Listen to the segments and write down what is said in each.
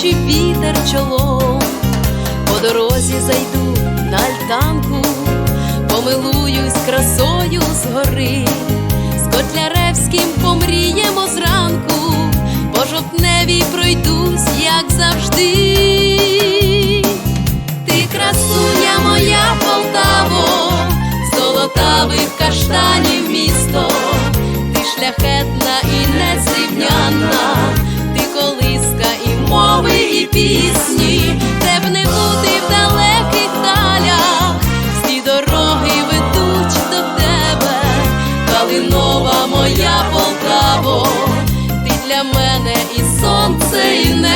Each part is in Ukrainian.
розтинаючи вітер чолом. По дорозі зайду на альтанку, помилуюсь красою згори, з Котляревським помріємо зранку, по жовтневій пройдусь, як завжди. Ти красуня моя Полтаво, золотавих каштанів місто, ти шляхетна і незрівнянна, Калинова моя Полтаво, ти для мене і сонце, і небо,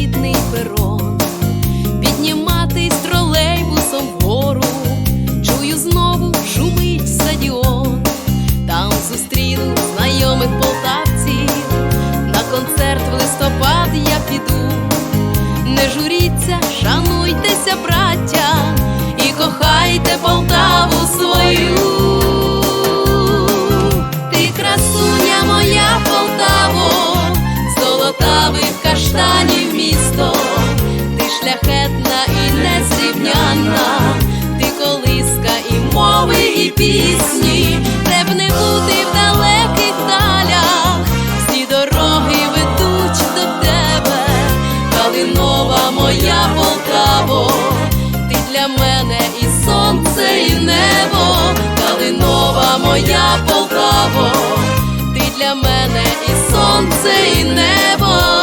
рідний перон, підніматись тролейбусом вгору, чую знову шумить стадіон, там зустріну знайомих полтавців, на концерт в листопад я піду. Незрівнянна, ти колиска і мови, і пісні, де б не бути в далеких далях, всі дороги ведуть до тебе, Калинова моя Полтаво, ти для мене і сонце, і небо, Калинова моя Полтаво, ти для мене і сонце, і небо.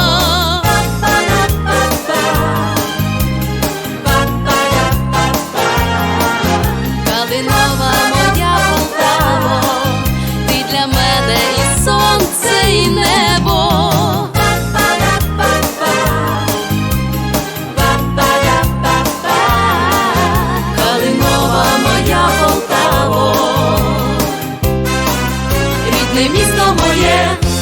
Полтаво, рідне місто моє,